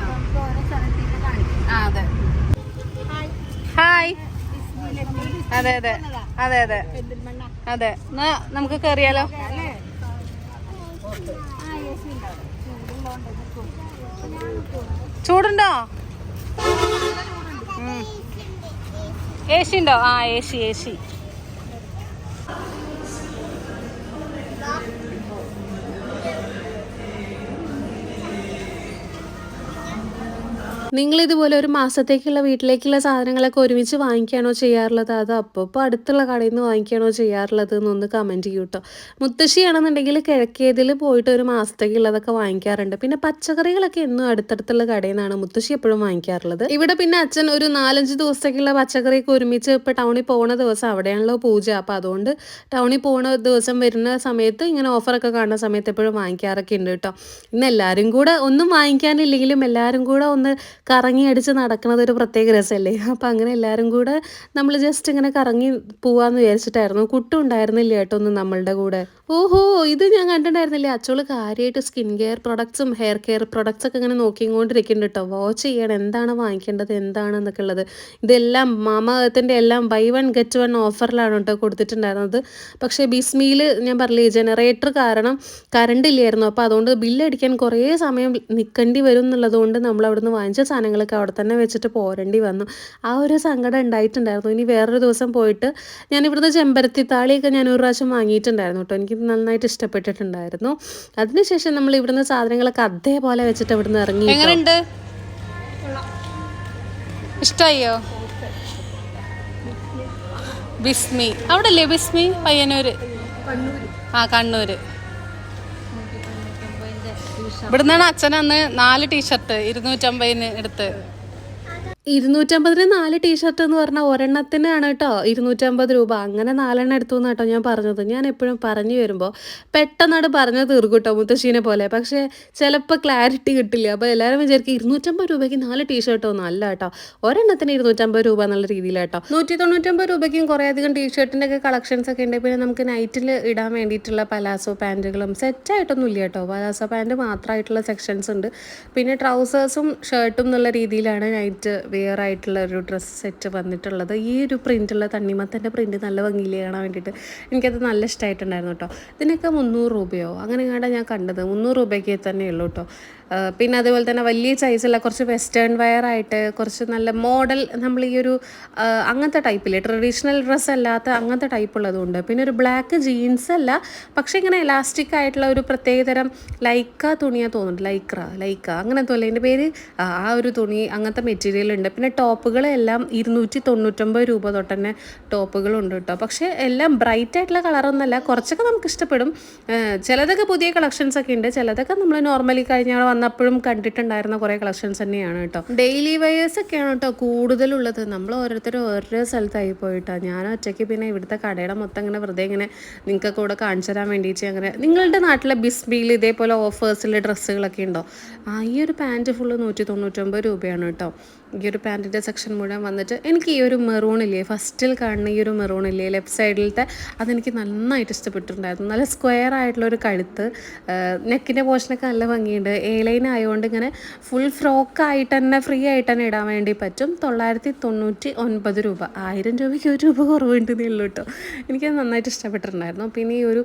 നമുക്ക് ഓരോ സ്ഥലത്തേക്ക് കാണിക്കാം ആ. അതെ. ഹായ്. അതെ അതെ. അതെ അതെ. അതെ. എന്നാ നമുക്ക് കയറിയാലോ? ആ ചൂടുണ്ടോ എ സി ഉണ്ടോ? ആ ഏ സി ഏ സി നിങ്ങൾ ഇതുപോലെ ഒരു മാസത്തേക്കുള്ള വീട്ടിലേക്കുള്ള സാധനങ്ങളൊക്കെ ഒരുമിച്ച് വാങ്ങിക്കുകയാണോ ചെയ്യാറുള്ളത്? അത് അപ്പോൾ അടുത്തുള്ള കടയിൽ നിന്ന് വാങ്ങിക്കുകയാണോ ചെയ്യാറുള്ളത് എന്നൊന്ന് കമന്റ് ചെയ്യൂ കേട്ടോ മുത്തശ്ശിയാണെന്നുണ്ടെങ്കിൽ കിഴക്കേതിൽ പോയിട്ട് ഒരു മാസത്തേക്കുള്ളതൊക്കെ വാങ്ങിക്കാറുണ്ട്. പിന്നെ പച്ചക്കറികളൊക്കെ എന്നും അടുത്തടുത്തുള്ള കടയിൽ നിന്നാണ് മുത്തശ്ശി എപ്പോഴും വാങ്ങിക്കാറുള്ളത്. ഇവിടെ പിന്നെ അച്ഛൻ ഒരു നാലഞ്ച് ദിവസത്തേക്കുള്ള പച്ചക്കറിയൊക്കെ ഒരുമിച്ച് ഇപ്പോൾ ടൗണിൽ പോകുന്ന ദിവസം അവിടെയാണല്ലോ പൂജ. അപ്പോൾ അതുകൊണ്ട് ടൗണിൽ പോകുന്ന ദിവസം വരുന്ന സമയത്ത് ഇങ്ങനെ ഓഫറൊക്കെ കാണുന്ന സമയത്ത് എപ്പോഴും വാങ്ങിക്കാറൊക്കെ ഉണ്ട് കേട്ടോ ഇന്ന് എല്ലാവരും കൂടെ ഒന്നും വാങ്ങിക്കാനില്ലെങ്കിലും എല്ലാവരും കൂടെ ഒന്ന് കറങ്ങി അടിച്ച് നടക്കുന്നത് ഒരു പ്രത്യേക രസമല്ലേ അപ്പം അങ്ങനെ എല്ലാവരും കൂടെ നമ്മൾ ജസ്റ്റ് ഇങ്ങനെ കറങ്ങി പോവാന്ന് വിചാരിച്ചിട്ടായിരുന്നു. കുട്ടും ഉണ്ടായിരുന്നില്ല കേട്ടോ ഒന്നും നമ്മളുടെ കൂടെ. ഓഹോ ഇത് ഞാൻ കണ്ടിട്ടുണ്ടായിരുന്നില്ലേ? അച്ചോൾ കാര്യമായിട്ട് സ്കിൻ കെയർ പ്രൊഡക്ട്സും ഹെയർ കെയർ പ്രൊഡക്ട്സ് ഒക്കെ ഇങ്ങനെ നോക്കിക്കൊണ്ടിരിക്കുന്നുണ്ട് കേട്ടോ. വാച്ച് ചെയ്യണം. എന്താണ് വാങ്ങിക്കേണ്ടത്? എന്താണെന്നൊക്കെ ഉള്ളത്. ഇതെല്ലാം മാമത്തിന്റെ എല്ലാം ബൈ വൺ ഗെറ്റ് വൺ ഓഫറിലാണ് കേട്ടോ കൊടുത്തിട്ടുണ്ടായിരുന്നത്. പക്ഷേ ബിസ്മിയിൽ ഞാൻ പറഞ്ഞില്ലേ ജനറേറ്റർ കാരണം കറണ്ട് ഇല്ലായിരുന്നു. അപ്പോൾ അതുകൊണ്ട് ബില്ലടിക്കാൻ കുറേ സമയം നിൽക്കേണ്ടി വരും എന്നുള്ളതുകൊണ്ട് നമ്മൾ അവിടുന്ന് വാങ്ങിച്ച സാധനങ്ങളൊക്കെ അവിടെ തന്നെ വെച്ചിട്ട് പോരേണ്ടി വന്നു. ആ ഒരു സങ്കടം ഉണ്ടായിട്ടുണ്ടായിരുന്നു. ഇനി വേറൊരു ദിവസം പോയിട്ട് ഞാൻ ഇവിടുന്ന് ചെമ്പരത്തി താളിയൊക്കെ ഞാൻ ഒരു പ്രാവശ്യം വാങ്ങിയിട്ടുണ്ടായിരുന്നു കേട്ടോ. എനിക്ക് നന്നായിട്ട് ഇഷ്ടപ്പെട്ടിട്ടുണ്ടായിരുന്നു. അതിനുശേഷം നമ്മൾ ഇവിടുന്ന് സാധനങ്ങളൊക്കെ അതേപോലെ വെച്ചിട്ട് ഇവിടുന്ന് ഇറങ്ങി. എങ്ങനെയുണ്ട്? ഇഷ്ടായോ? ബിസ്മി. അവിടെ അല്ലേ ബിസ്മി? പയ്യന്നൂര്. ആ കണ്ണൂര്. ഇവിടുന്നാണ് അച്ഛൻ അന്ന് നാല് ടീഷർട്ട് ഇരുന്നൂറ്റമ്പതിന് എടുത്ത് ഇരുന്നൂറ്റമ്പതിന് നാല് ടീഷർട്ട് എന്ന് പറഞ്ഞാൽ ഒരെണ്ണത്തിനാണ് കേട്ടോ. ഇരുന്നൂറ്റമ്പത് രൂപ. അങ്ങനെ നാലെണ്ണം എടുത്തു എന്ന് കേട്ടോ ഞാൻ പറഞ്ഞത്. ഞാൻ എപ്പോഴും പറഞ്ഞു വരുമ്പോൾ പെട്ടെന്നാണ് പറഞ്ഞു തീർക്കും കേട്ടോ മുത്തശ്ശീനെ പോലെ. പക്ഷേ ചിലപ്പോൾ ക്ലാരിറ്റി കിട്ടില്ല. അപ്പോൾ എല്ലാവരും വിചാരിക്കും ഇരുന്നൂറ്റമ്പത് രൂപയ്ക്ക് നാല് ടീഷർട്ടോ അല്ല കേട്ടോ. ഒരെണ്ണത്തിന് ഇരുന്നൂറ്റമ്പത് രൂപ എന്നുള്ള രീതിയിലാട്ടോ നൂറ്റി തൊണ്ണൂറ്റമ്പത് രൂപയ്ക്കും കുറേ അധികം ടീഷർട്ടിന്റെ ഒക്കെ കളക്ഷൻസ് ഒക്കെ ഉണ്ട്. പിന്നെ നമുക്ക് നൈറ്റിൽ ഇടാൻ വേണ്ടിയിട്ടുള്ള പലാസോ പാന്റുകളും സെറ്റായിട്ടൊന്നും ഇല്ല കേട്ടോ. പലാസോ പാന്റ് മാത്രമായിട്ടുള്ള സെക്ഷൻസ് ഉണ്ട്. പിന്നെ ട്രൗസേഴ്സും ഷർട്ടും എന്നുള്ള രീതിയിലാണ് നൈറ്റ് വെയർ ആയിട്ടുള്ള ഒരു ഡ്രസ്സ് സെറ്റ് വന്നിട്ടുള്ളത്. ഈ ഒരു പ്രിന്റുള്ള തണ്ണിമത്തന്റെ പ്രിന്റ് നല്ല ഭംഗിയിൽ കാണാൻ വേണ്ടിയിട്ട് എനിക്കത് നല്ല ഇഷ്ടമായിട്ടുണ്ടായിരുന്നു കേട്ടോ ഇതിനൊക്കെ മുന്നൂറ് രൂപയോ? അങ്ങനെ കണ്ടാൽ ഞാൻ കണ്ടത്. മുന്നൂറ് രൂപയ്ക്ക് തന്നെ ഉള്ളൂ കേട്ടോ പിന്നെ അതുപോലെ തന്നെ വലിയ സൈസുള്ള കുറച്ച് വെസ്റ്റേൺ വെയർ ആയിട്ട് കുറച്ച് നല്ല മോഡൽ നമ്മൾ ഈ ഒരു അങ്ങനത്തെ ടൈപ്പില്ലേ ട്രഡീഷണൽ ഡ്രസ്സ് അല്ലാത്ത അങ്ങനത്തെ ടൈപ്പ് ഉള്ളതുണ്ട്. പിന്നെ ഒരു ബ്ലാക്ക് ജീൻസ് അല്ല പക്ഷേ ഇങ്ങനെ എലാസ്റ്റിക് ആയിട്ടുള്ള ഒരു പ്രത്യേകതരം ലൈക്ക തുണിയാണ് തോന്നുന്നുണ്ട്. ലൈക്ര ലൈക്ക അങ്ങനത്തെ അല്ലേ എന്റെ പേര് ആ ആ ഒരു തുണി അങ്ങനത്തെ മെറ്റീരിയൽ ഉണ്ട്. പിന്നെ ടോപ്പുകളെല്ലാം ഇരുന്നൂറ്റി തൊണ്ണൂറ്റൊമ്പത് രൂപ തൊട്ട് തന്നെ ടോപ്പുകളുണ്ട് കേട്ടോ. പക്ഷേ എല്ലാം ബ്രൈറ്റ് ആയിട്ടുള്ള കളറൊന്നുമല്ല കുറച്ചൊക്കെ നമുക്ക് ഇഷ്ടപ്പെടും. ചിലതൊക്കെ പുതിയ കളക്ഷൻസ് ഒക്കെ ഉണ്ട്. ചിലതൊക്കെ നമ്മൾ നോർമലി കഴിഞ്ഞ വന്നപ്പോഴും കണ്ടിട്ടുണ്ടായിരുന്ന കുറേ കളക്ഷൻസ് തന്നെയാണ് കേട്ടോ. ഡെയിലി വെയേഴ്സ് ഒക്കെയാണ് കേട്ടോ കൂടുതലുള്ളത്. നമ്മൾ ഓരോരുത്തരും ഓരോ സ്ഥലത്തായി പോയിട്ടോ. ഞാൻ ഒറ്റയ്ക്ക് പിന്നെ ഇവിടുത്തെ കടയുടെ മൊത്തം ഇങ്ങനെ വെറുതെ ഇങ്ങനെ നിങ്ങൾക്ക് കൂടെ കാണിച്ചു തരാൻ വേണ്ടിയിട്ട് അങ്ങനെ നിങ്ങളുടെ നാട്ടിലെ ബിസ്ബിയിൽ ഇതേപോലെ ഓഫേഴ്സിൽ ഡ്രസ്സുകളൊക്കെ ഉണ്ടോ? ആ ഈ ഒരു പാന്റ് ഫുള്ള് നൂറ്റി തൊണ്ണൂറ്റൊമ്പത് രൂപയാണ് കേട്ടോ. ഈ ഒരു പാന്റിന്റെ സെക്ഷൻ മുഴുവൻ വന്നിട്ട് എനിക്ക് ഈ ഒരു മെറൂൺ ഇല്ലേ? ഫസ്റ്റിൽ കാണുന്ന ഈ ഒരു മെറൂൺ ഇല്ലേ? ലെഫ്റ്റ് സൈഡിലത്തെ അതെനിക്ക് നന്നായിട്ട് ഇഷ്ടപ്പെട്ടിട്ടുണ്ടായിരുന്നു. നല്ല സ്ക്വയർ ആയിട്ടുള്ള ഒരു കഴുത്ത്. നെക്കിന്റെ പോർഷനൊക്കെ നല്ല ഭംഗിയുണ്ട്. എ ലൈൻ ആയതുകൊണ്ട് ഇങ്ങനെ ഫുൾ ഫ്രോക്ക് ആയിട്ട് തന്നെ ഫ്രീ ആയിട്ട് തന്നെ ഇടാൻ വേണ്ടി പറ്റും. തൊള്ളായിരത്തി തൊണ്ണൂറ്റി ഒൻപത് രൂപ. ആയിരം രൂപയ്ക്ക് ഒരു രൂപ കുറവുണ്ട് ഉള്ളൂ കേട്ടോ. എനിക്കത് നന്നായിട്ട് ഇഷ്ടപ്പെട്ടിട്ടുണ്ടായിരുന്നു. പിന്നെ ഈ ഒരു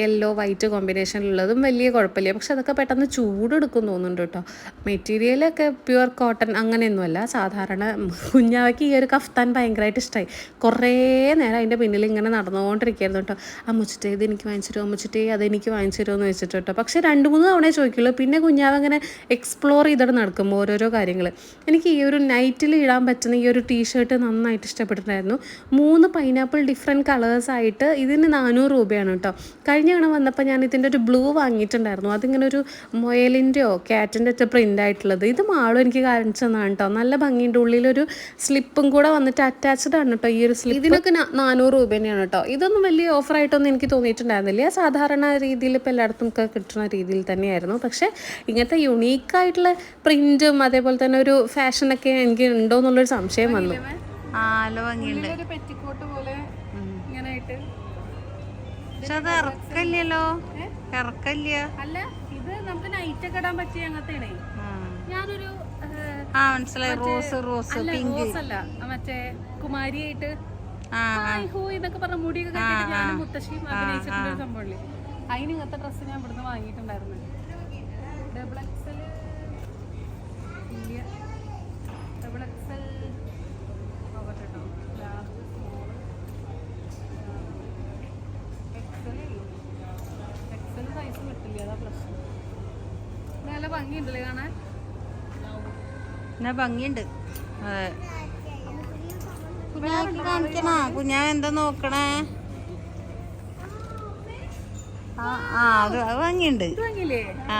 യെല്ലോ വൈറ്റ് കോമ്പിനേഷനിലുള്ളതും വലിയ കുഴപ്പമില്ല. പക്ഷെ അതൊക്കെ പെട്ടെന്ന് ചൂടെടുക്കും തോന്നുന്നുണ്ട് കേട്ടോ. മെറ്റീരിയലൊക്കെ പ്യുവർ കോട്ടൺ അങ്ങനെയൊന്നും ഒന്നുമല്ല. സാധാരണ കുഞ്ഞാവയ്ക്ക് ഈ ഒരു കഫ്താൻ ഭയങ്കരമായിട്ട് ഇഷ്ടമായി കുറേ നേരം അതിന്റെ പിന്നിൽ ഇങ്ങനെ നടന്നുകൊണ്ടിരിക്കുകയായിരുന്നു കേട്ടോ. അമ്മച്ചിട്ടേ ഇത് എനിക്ക് വാങ്ങിച്ചു തരുമോ? അമ്മച്ചിട്ടേ അതെനിക്ക് വാങ്ങിച്ചു തരുമോ എന്ന് വെച്ചിട്ട് കേട്ടോ. പക്ഷേ രണ്ട് മൂന്ന് തവണ ചോദിക്കുള്ളൂ. പിന്നെ കുഞ്ഞാവ് അങ്ങനെ എക്സ്പ്ലോർ ചെയ്തിട്ട് നടക്കുമ്പോൾ ഓരോരോ കാര്യങ്ങൾ എനിക്ക് ഈ ഒരു നൈറ്റിൽ ഇടാൻ പറ്റുന്ന ഈ ഒരു ടീഷർട്ട് നന്നായിട്ട് ഇഷ്ടപ്പെട്ടിട്ടുണ്ടായിരുന്നു. മൂന്ന് പൈനാപ്പിൾ ഡിഫറെന്റ് കളേഴ്സ് ആയിട്ട് ഇതിന് നാനൂറ് രൂപയാണ് കേട്ടോ. കഴിഞ്ഞ തവണ വന്നപ്പോൾ ഞാൻ ഇതിന്റെ ഒരു ബ്ലൂ വാങ്ങിയിട്ടുണ്ടായിരുന്നു. അതിങ്ങനെ ഒരു മൊയലിന്റെയോ ക്യാറ്റിന്റെ ഒക്കെ പ്രിന്റ് ആയിട്ടുള്ളത്. ഇത് മാളും എനിക്ക് കാണിച്ചു തന്നാണ് കേട്ടോ. നല്ല ഭംഗിയുണ്ട്. ഉള്ളിലൊരു സ്ലിപ്പും കൂടെ വന്നിട്ട് അറ്റാച്ച്ഡ് ആണ് കേട്ടോ ഈ ഒരു സ്ലിപ്പ് ഇതിനൊക്കെ നാനൂറ് രൂപ തന്നെയാണ് കേട്ടോ ഇതൊന്നും വലിയ ഓഫറായിട്ടൊന്നും എനിക്ക് തോന്നിയിട്ടുണ്ടായിരുന്നില്ല. സാധാരണ രീതിയിൽ ഇപ്പോൾ എല്ലായിടത്തും ഒക്കെ കിട്ടുന്ന രീതിയിൽ തന്നെയായിരുന്നു. പക്ഷേ ഇങ്ങനത്തെ യുണീക്കായിട്ടുള്ള പ്രിന്റും അതേപോലെ തന്നെ ഒരു ഫാഷനൊക്കെ എനിക്ക് ഉണ്ടോ എന്നുള്ളൊരു സംശയം വന്നു. പക്ഷെ അത് ഇറക്കല്ല അല്ല ഇത് നമുക്ക് നൈറ്റ് ഒക്കെ ഇടാൻ പറ്റിയ അങ്ങനത്തെ. ഞാനൊരു ആ മനസ്സിലായി. Rose rose pink. അല്ല മറ്റേ കുമാരിയായിട്ട് എന്നൊക്കെ പറഞ്ഞ മുടിയൊക്കെ കെട്ടിട്ട് ഞാനും മുത്തശ്ശിയും അഭിനയിച്ചിട്ടുള്ള ഒരു സംഭവമില്ലേ അതിന് ഇങ്ങനത്തെ ഡ്രസ്സ് ഞാൻ ഇവിടുന്ന് വാങ്ങിയിട്ടുണ്ടായിരുന്നു. ഡബിൾ എക്സൽ ഇല്ല ഡബിൾ എക്സൽ കേട്ടോ large small XL XL size കിട്ടില്ല അതാ പ്രശ്നം. നല്ല ഭംഗിയുണ്ടല്ലേ കാണാൻ? എന്നാ ഭംഗിയുണ്ട്. അതെ കാണിക്കണ? എന്താ നോക്കണേ? ആ അത് അത് ഭംഗിയുണ്ട്. ആ.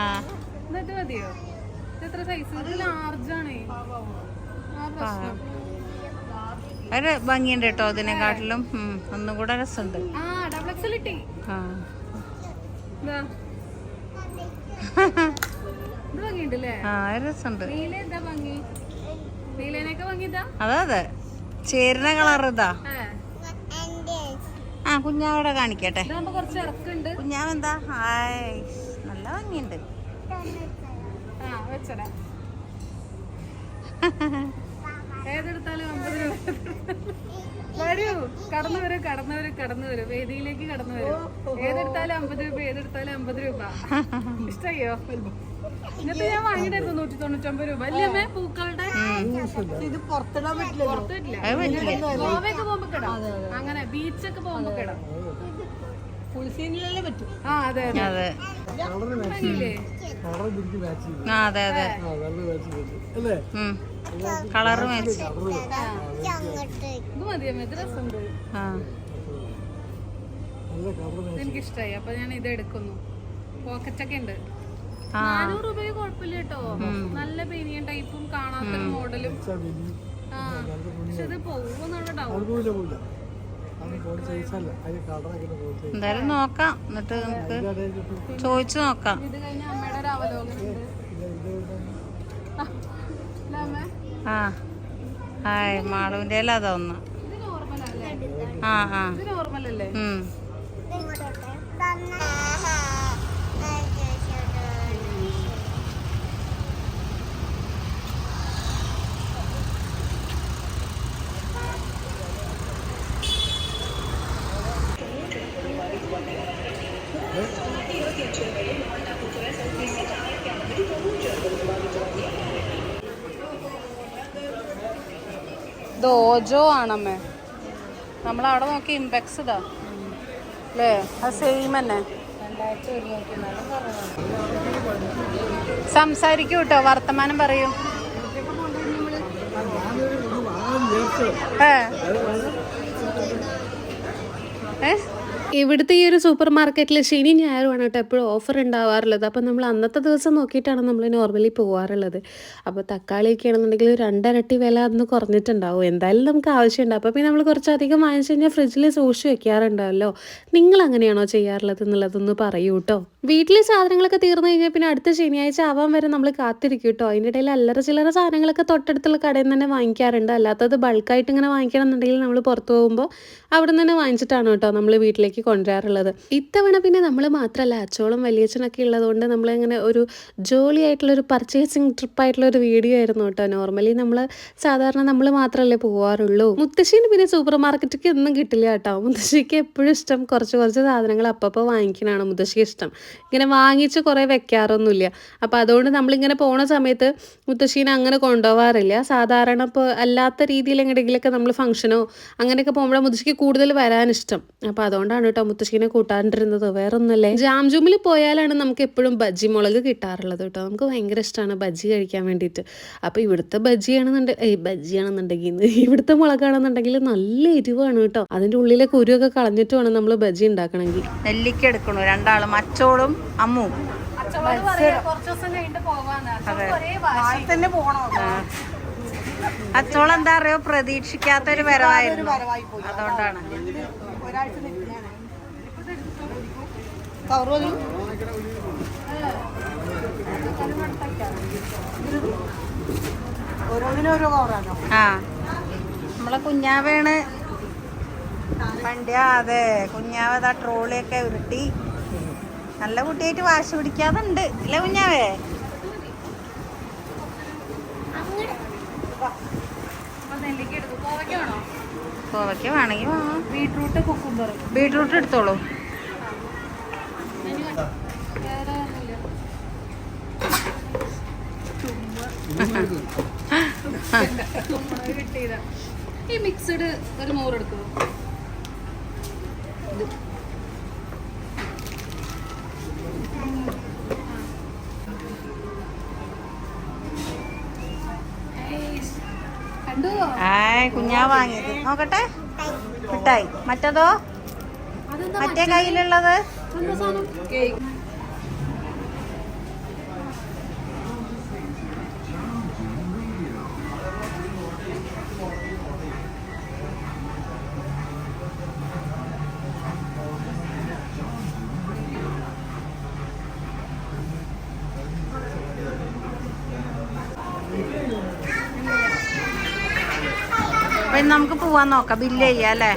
ഒരു ഭംഗിയുണ്ട് കേട്ടോ അതിനെക്കാട്ടിലും. ഒന്നും കൂടെ രസമുണ്ട്. ആ രസമുണ്ട്. അതെ അതെ. ചേരുന്ന കളർ ഇതാ. ആ. കുഞ്ഞാവിടെ കാണിക്കട്ടെ. കുഞ്ഞാവ് എന്താ ഹായ്. നല്ല ഭംഗിയുണ്ട്. ഏതെടുത്താലും അമ്പത് രൂപ. വരൂ. കടന്നു വരൂ കടന്നു വരൂ കടന്നു വരൂ. വേദിയിലേക്ക് കടന്നു വരൂ. ഏതെടുത്താലും അമ്പത് രൂപ ഏതെടുത്താലും അമ്പത് രൂപ. ഇഷ്ടയോ? ഇന്നത്തെ ഞാൻ വാങ്ങിയിട്ടായിരുന്നു നൂറ്റി തൊണ്ണൂറ്റൊമ്പത് രൂപ. അല്ലേ അമ്മേ? പൂക്കളുടെ? ഇത് പുറത്തിടാൻ പറ്റില്ല പുറത്ത് പറ്റില്ല. അത് പറ്റില്ല ഗോവയൊക്കെ പോകുമ്പോ കിടാം. അങ്ങനെ ബീച്ചൊക്കെ പോകുമ്പോ കിടാം. ഫുൾ സീനിലല്ലേ പറ്റും. ആ അതെ മാച്ച് ആ എനിക്കിഷ്ടായി. അപ്പൊ ഞാൻ ഇത് എടുക്കുന്നു പോക്കറ്റൊക്കെ ഉണ്ട്. നാനൂറ് രൂപയ്ക്ക് കുഴപ്പമില്ല കേട്ടോ. നല്ല ബനിയൻ ടൈപ്പും കാണാത്ത മോഡലും പക്ഷെ ഇത് പോകുന്നുള്ള ഡൗട്ട് എന്തായാലും നോക്കാം. എന്നിട്ട് നമുക്ക് ചോദിച്ചു നോക്കാം. ഇത് കഴിഞ്ഞ അമ്മയുടെ ഒരു അവലോകനം ആ. ഹായ് മാളുവിന്റെ അല്ല അല്ലേ ആ ആ. ഇത് നോർമൽ അല്ലേ ഇത് ഓജോ ആണമ്മേ. നമ്മൾ അവിടെ നോക്കി ഇമ്പെക്സ് ഇതാ. അല്ലേ? അത് സെയിം തന്നെ. സംസാരിക്കൂ കേട്ടോ വർത്തമാനം പറയൂ. ഏ? ഏ? ഇവിടുത്തെ ഈ ഒരു സൂപ്പർ മാർക്കറ്റിൽ ശനി ഞായറുമാണ് കേട്ടോ എപ്പോഴും ഓഫർ ഉണ്ടാവാറുള്ളത്. അപ്പോൾ നമ്മൾ അന്നത്തെ ദിവസം നോക്കിയിട്ടാണ് നമ്മൾ നോർമലി പോകാറുള്ളത് അപ്പോൾ തക്കാളിയൊക്കെ ആണെന്നുണ്ടെങ്കിൽ രണ്ടരട്ടി വില അന്ന് കുറഞ്ഞിട്ടുണ്ടാവും. എന്തായാലും നമുക്ക് ആവശ്യമുണ്ട്. അപ്പോൾ പിന്നെ നമ്മൾ കുറച്ചധികം വാങ്ങിച്ചു കഴിഞ്ഞാൽ ഫ്രിഡ്ജിൽ സൂക്ഷിച്ച് വെക്കാറുണ്ടാവല്ലോ. നിങ്ങൾ അങ്ങനെയാണോ ചെയ്യാറുള്ളത് എന്നുള്ളതൊന്ന് പറയൂ കേട്ടോ. വീട്ടിലെ സാധനങ്ങളൊക്കെ തീർന്നു കഴിഞ്ഞാൽ പിന്നെ അടുത്ത ശനിയാഴ്ച ആവാൻ വരെ നമ്മൾ കാത്തിരിക്കും കേട്ടോ അതിന്റെ ഇടയിൽ അല്ലറ ചില്ലറ സാധനങ്ങളൊക്കെ തൊട്ടടുത്തുള്ള കടയിൽ തന്നെ വാങ്ങിക്കാറുണ്ട്. അല്ലാത്തത് ബൾക്കായിട്ട് ഇങ്ങനെ വാങ്ങിക്കണം എന്നുണ്ടെങ്കിൽ നമ്മൾ പുറത്തു പോകുമ്പോൾ അവിടെ നിന്ന് തന്നെ വാങ്ങിച്ചിട്ടാണ് കേട്ടോ നമ്മൾ വീട്ടിലേക്ക് കൊണ്ടുവരാറുള്ളത്. ഇത്തവണ പിന്നെ നമ്മൾ മാത്രമല്ല അച്ചോളം വലിയച്ഛനൊക്കെ ഉള്ളതുകൊണ്ട് നമ്മളിങ്ങനെ ഒരു ജോലി ആയിട്ടുള്ള ഒരു പർച്ചേസിങ് ട്രിപ്പായിട്ടുള്ളൊരു വീഡിയോ ആയിരുന്നു കേട്ടോ നോർമലി നമ്മൾ സാധാരണ നമ്മൾ മാത്രമല്ലേ പോകാറുള്ളൂ മുത്തശ്ശീന് പിന്നെ സൂപ്പർ മാർക്കറ്റിലേക്ക് ഒന്നും കിട്ടില്ല കേട്ടോ മുത്തശ്ശിക്ക് എപ്പോഴും ഇഷ്ടം കുറച്ച് കുറച്ച് സാധനങ്ങൾ അപ്പപ്പോൾ വാങ്ങിക്കാനാണ് മുത്തശ്ശിക്ക് ഇഷ്ടം. ഇങ്ങനെ വാങ്ങിച്ച് കുറേ വെക്കാറൊന്നുമില്ല. അപ്പോൾ അതുകൊണ്ട് നമ്മളിങ്ങനെ പോണ സമയത്ത് മുത്തശ്ശീനെ അങ്ങനെ കൊണ്ടുപോകാറില്ല സാധാരണ ഇപ്പോൾ അല്ലാത്ത രീതിയിൽ എങ്ങനെയെങ്കിലുമൊക്കെ നമ്മൾ ഫംഗ്ഷനോ അങ്ങനെയൊക്കെ പോകുമ്പോൾ മുത്തശ്ശിക്ക് കൂടുതൽ വരാൻ ഇഷ്ടം അപ്പോൾ അതുകൊണ്ടാണ് കേട്ടോ മുത്തശ്ശീനെ കൂട്ടാണ്ടിരുന്നത് വേറെ ഒന്നുമല്ലേ ജാം ജൂമിൽ പോയാലാണ് നമുക്ക് എപ്പോഴും ബജ്ജി മുളക് കിട്ടാറുള്ളത് കേട്ടോ. നമുക്ക് ഭയങ്കര ഇഷ്ടമാണ് ബജ്ജി കഴിക്കാൻ വേണ്ടിയിട്ട്. അപ്പോൾ ഇവിടുത്തെ ബജ്ജിയാണെന്നുണ്ടെങ്കിൽ ഏയ് ബജ്ജിയാണെന്നുണ്ടെങ്കിൽ ഇവിടുത്തെ മുളകാണെന്നുണ്ടെങ്കിൽ നല്ല എരിവാണ് കേട്ടോ. അതിന്റെ ഉള്ളിലെ കുരുവൊക്കെ കളഞ്ഞിട്ട് വേണം നമ്മൾ ബജ്ജി ഉണ്ടാക്കണമെങ്കിൽ. നെല്ലിക്ക എടുക്കണോ? രണ്ടാളും അച്ചോളും അമ്മും. പോകണോ അച്ചോൾ എന്താ അറിയോ? പ്രതീക്ഷിക്കാത്തൊരു വരവായിരുന്നു. അതുകൊണ്ടാണ്. ആ. നമ്മളെ കുഞ്ഞാവേണ്. വണ്ടിയാ അതെ കുഞ്ഞാവ് അതാ ട്രോളിയൊക്കെ ഉരുട്ടി. നല്ല കുട്ടിയായിട്ട് വാശി പിടിക്കാതുണ്ട് അല്ലെ കുഞ്ഞാവേ? കോവയ്ക്ക വേണമെങ്കിൽ ബീട്രൂട്ട് കുക്കുംബർ ബീട്രൂട്ട് എടുത്തോളൂ. ഈ മിക്സഡ് ഒരു നൂറ് എടുക്കുമോ കുഞ്ഞാ വാങ്ങിയത്. നോക്കട്ടെ. മിഠായി. മറ്റതോ? മറ്റേ കയ്യിലുള്ളത്? പോവാൻ നോക്കാം ബില്ല് ചെയ്യാം അല്ലേ?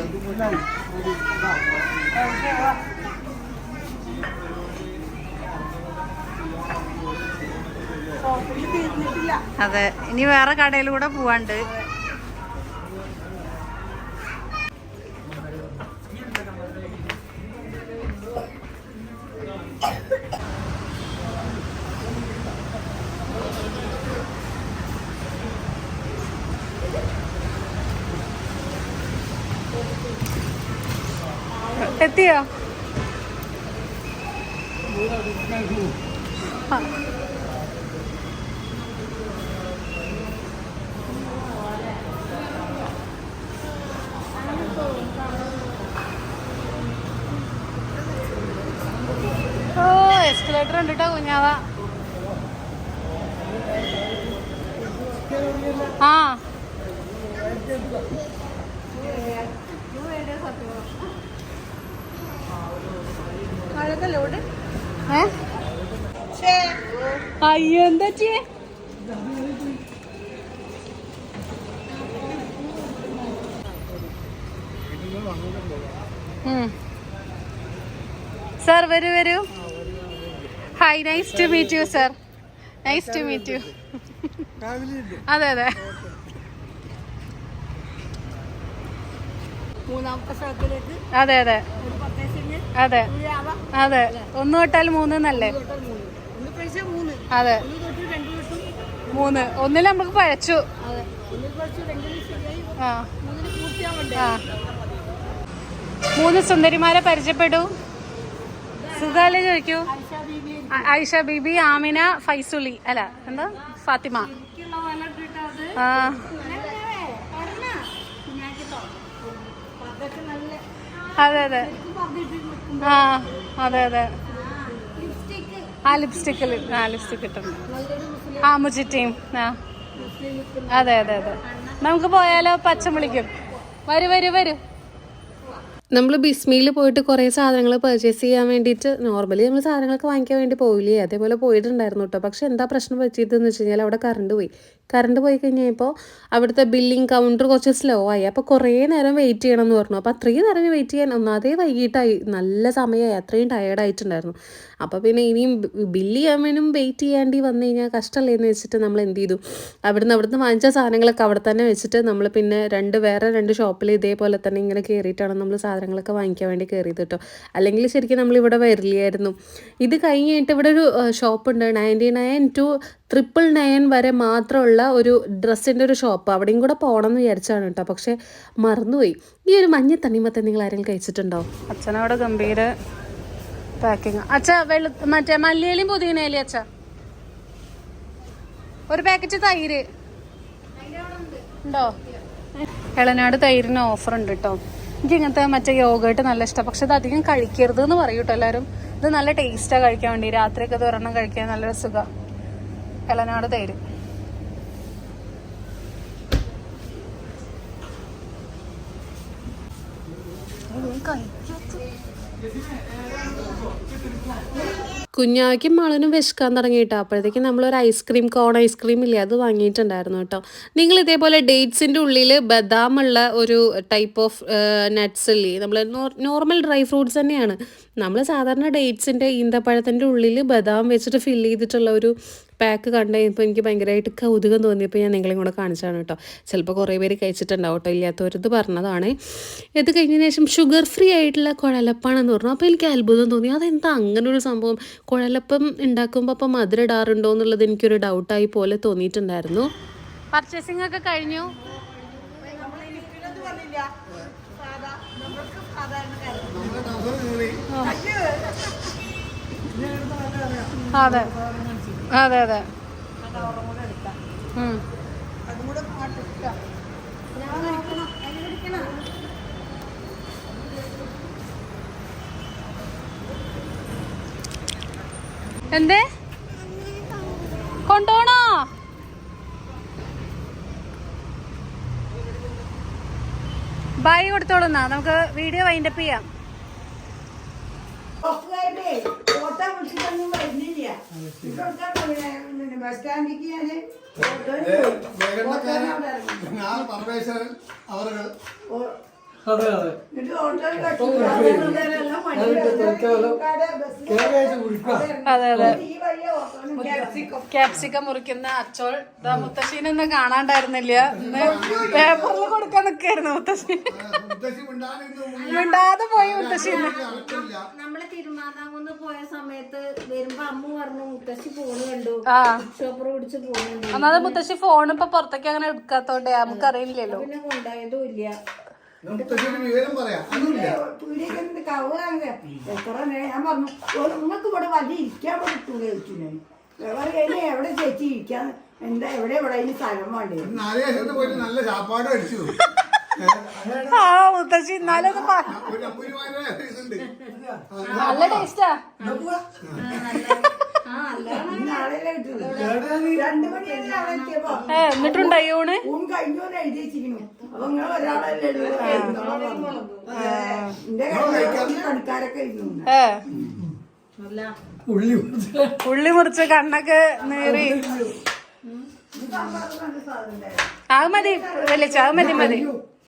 അതെ. ഇനി വേറെ കടയിലൂടെ പോവാണ്ട്. എത്തിയോ ഓ എസ്കലേറ്റർ ഉണ്ട് കേട്ടോ കുഞ്ഞാവ ആ ഏ? അയ്യോ എന്താ ചെയ്യേ സാർ വരൂ വരൂ. Hi nice to meet you sir nice to meet you അതെ അതെ. അതെ അതെ. അതെ. അതെ. ഒന്ന് തൊട്ടാൽ മൂന്ന്. എന്നല്ലേ അതെ. മൂന്ന്. ഒന്നിൽ നമുക്ക് പഴച്ചു. മൂന്ന് സുന്ദരിമാരെ പരിചയപ്പെടൂ. സുഖാലേ ചോദിക്കൂ? ആയിഷ ബീബി ആമിന ഫൈസുലി. അല്ല എന്താ? ഫാത്തിമ. ആ. അതെ അതെ. ആ അതെ അതെ. ആ ലിപ്സ്റ്റിക്കിൽ ആ ലിപ്സ്റ്റിക് ഇട്ടുണ്ട്. ആ മുജിറ്റയും ആ. അതെ അതെ അതെ. നമുക്ക് പോയാലോ? പച്ചം വിളിക്കും വരൂ വരൂ വരൂ. നമ്മൾ ബിസ്മിയിൽ പോയിട്ട് കുറേ സാധനങ്ങൾ പർച്ചേസ് ചെയ്യാൻ വേണ്ടിയിട്ട് നോർമലി നമ്മൾ സാധനങ്ങളൊക്കെ വാങ്ങിക്കാൻ വേണ്ടി പോയില്ലേ? അതേപോലെ പോയിട്ടുണ്ടായിരുന്നു കേട്ടോ പക്ഷെ എന്താ പ്രശ്നം പറ്റിയതെന്ന് വെച്ച് കഴിഞ്ഞാൽ അവിടെ കറണ്ട് പോയി. കറണ്ട് പോയി കഴിഞ്ഞപ്പോൾ അവിടുത്തെ ബില്ലിംഗ് കൗണ്ടർ കുറച്ച് സ്ലോ ആയി. അപ്പോൾ കുറേ നേരം വെയിറ്റ് ചെയ്യണം എന്ന് പറഞ്ഞു. അപ്പോൾ അത്രയും നേരം വെയിറ്റ് ചെയ്യാൻ ഒന്നാതേ വൈകിട്ടായി. നല്ല സമയമായി അത്രയും ടയേർഡായിട്ടുണ്ടായിരുന്നു അപ്പോൾ പിന്നെ ഇനിയും ബില്ല് ചെയ്യാൻ വേണം വെയിറ്റ് ചെയ്യാണ്ടി വന്നു കഴിഞ്ഞാൽ കഷ്ടമല്ലേ എന്ന് വെച്ചിട്ട് നമ്മൾ എന്ത് ചെയ്തു? അവിടുന്ന് അവിടുന്ന് വാങ്ങിച്ച സാധനങ്ങളൊക്കെ അവിടെ തന്നെ വെച്ചിട്ട് നമ്മൾ പിന്നെ രണ്ട് വേറെ രണ്ട് ഷോപ്പിൽ ഇതേപോലെ തന്നെ ഇങ്ങനെ കയറിയിട്ടാണ് നമ്മൾ സാധനം സാധനങ്ങളൊക്കെ വാങ്ങിക്കാൻ വേണ്ടി കയറിയത് കേട്ടോ. അല്ലെങ്കിൽ ശരിക്കും നമ്മളിവിടെ വരില്ലായിരുന്നു. ഇത് കഴിഞ്ഞിട്ട് ഇവിടെ ഒരു ഷോപ്പ് ഉണ്ട്. Ninety nine two triple nine വരെ മാത്രമുള്ള ഒരു ഡ്രസ്സിന്റെ ഒരു ഷോപ്പ് അവിടെയും കൂടെ പോകണം എന്ന് വിചാരിച്ചാണ് കേട്ടോ. പക്ഷേ മറന്നുപോയി. ഈ ഒരു മഞ്ഞ തണ്ണിമത്തെ നിങ്ങൾ ആരെങ്കിലും കഴിച്ചിട്ടുണ്ടോ? അച്ഛനവിടെ ഗംഭീര പാക്കിങ് അച്ഛ വെള്ള മറ്റേ മല്ലിയിലും പുതിയനയിലും അച്ഛ. ഒരു പാക്കറ്റ് തൈര്. ഉണ്ടോ? ഇളനാട് തൈരിന് ഓഫർ ഉണ്ട് കേട്ടോ. എനിക്ക് ഇങ്ങനത്തെ മറ്റേ യോഗേട്ട് നല്ല ഇഷ്ടമാണ് പക്ഷെ ഇത് അധികം കഴിക്കരുത് എന്ന് പറയൂട്ടോ എല്ലാവരും. ഇത് നല്ല ടേസ്റ്റാണ് കഴിക്കാൻ വേണ്ടി. രാത്രിയൊക്കെ ഇത് ഒരെണ്ണം കഴിക്കാൻ നല്ലൊരു സുഖം. ഇളനാട് തൈര്. കുഞ്ഞാക്കും മളനും വിശക്കാൻ തുടങ്ങിയിട്ടോ. അപ്പോഴത്തേക്കും നമ്മളൊരു ഐസ്ക്രീം കോൺ ഐസ്ക്രീം ഇല്ലേ അത് വാങ്ങിയിട്ടുണ്ടായിരുന്നു കേട്ടോ. നിങ്ങൾ ഇതേപോലെ ഡേറ്റ്സിന്റെ ഉള്ളിൽ ബദാമുള്ള ഒരു ടൈപ്പ് ഓഫ് നട്ട്സ് ഇല്ലേ? നമ്മൾ നോർമൽ ഡ്രൈ ഫ്രൂട്ട്സ് തന്നെയാണ്. നമ്മൾ സാധാരണ ഡേറ്റ്സിന്റെ ഈന്തപ്പഴത്തിന്റെ ഉള്ളിൽ ബദാം വെച്ചിട്ട് ഫില്ല് ചെയ്തിട്ടുള്ള ഒരു പാക്ക് കണ്ടു കഴിഞ്ഞപ്പോൾ എനിക്ക് ഭയങ്കരമായിട്ട് കൗതുകം തോന്നിയപ്പോൾ ഞാൻ നിങ്ങളെയും കൂടെ കാണിച്ചതാണ് കേട്ടോ ചിലപ്പോൾ കുറേ പേര് കഴിച്ചിട്ടുണ്ടാവും കേട്ടോ ഇല്ലാത്തവരത് പറഞ്ഞതാണ് ഇത് കഴിഞ്ഞതിന് ശേഷം ഷുഗർ ഫ്രീ ആയിട്ടുള്ള കുഴലപ്പാണെന്ന് പറഞ്ഞു അപ്പോൾ എനിക്ക് അത്ഭുതം തോന്നി അതെന്താ അങ്ങനെ ഒരു സംഭവം കുഴലപ്പം ഉണ്ടാക്കുമ്പോൾ അപ്പം മധുരം ഇടാറുണ്ടോ എന്നുള്ളത് എനിക്കൊരു ഡൗട്ടായി പോലെ തോന്നിയിട്ടുണ്ടായിരുന്നു പർച്ചേസിംഗ് ഒക്കെ കഴിഞ്ഞു അതെ അതെ അതെ. എന്തേ? കൊണ്ടോണോ ബൈ കൊടുത്തോളുന്നാ. നമുക്ക് വീഡിയോ വൈൻഡപ്പ് ചെയ്യാം. ബസ് സ്റ്റാൻഡിക്ക് ഞാൻ ജനാബ് പരമേശ്വരൻ അവർ അതെ അതെ. ക്യാപ്സിക്കം. മുറിക്കുന്ന അച്ചോൾ. ദാ മുത്തശ്ശീനൊന്നും കാണാണ്ടായിരുന്നില്ല. ഇന്ന് പേപ്പറിൽ കൊടുക്കാൻ നിൽക്കായിരുന്നു മുത്തശ്ശി. മുത്തശ്ശി മിണ്ടാനിരുന്നു മിണ്ടാതെ പോയി നടക്കില്ല നമ്മൾ തിരുമാതാകുന്ന് പോയ സമയത്ത് വരുമ്പോ അമ്മ പറഞ്ഞു മുത്തശ്ശി ഫോണ് കണ്ടു. ആ. ഷോപ്പർ പിടിച്ച് പോകുന്നുണ്ട് ഒന്നാമത് മുത്തശ്ശി ഫോൺ ഇപ്പൊ പുറത്തേക്ക് അങ്ങനെ എടുക്കാത്തോണ്ടേ നമുക്കറിയില്ലല്ലോ. പിന്നെ കൊണ്ടായതും ഇല്ല. വിവരം പറയാം. അതുമില്ല. പീടിയൊക്കെ കവ് വാങ്ങുക എത്ര നേരം ഞാൻ പറഞ്ഞു "ഓ, നിങ്ങൾക്ക് ഇവിടെ വലിയ ഇരിക്കാൻ പറ്റൂല ചോദിച്ചു ഞാൻ. വേറെ എവിടെ ചേച്ചി ഇരിക്കാൻ? എന്താ എവിടെ എവിടെ അതിന് സ്ഥലം വേണ്ടേ? നാല് നല്ല ചാപ്പാട് അടിച്ചു ആ മുത്തശ്ശി നല്ല ടേസ്റ്റാ. നാളെ കിട്ടുള്ളൂ രണ്ടു മണി വരെ അവിടെ എത്തിയപ്പോ ഏ എന്നിട്ടുണ്ടോ ഊണ്? ഊൺ കഴിഞ്ഞോന്ന് എഴുതി വെച്ചിരിക്കുന്നു. അപ്പൊ നിങ്ങൾ ഒരാളല്ലേ ഉള്ളൂ. മുറിച്ച്. കണ്ണൊക്കെ നേറി. ആ മതി വലിയ അത് മതി മതി.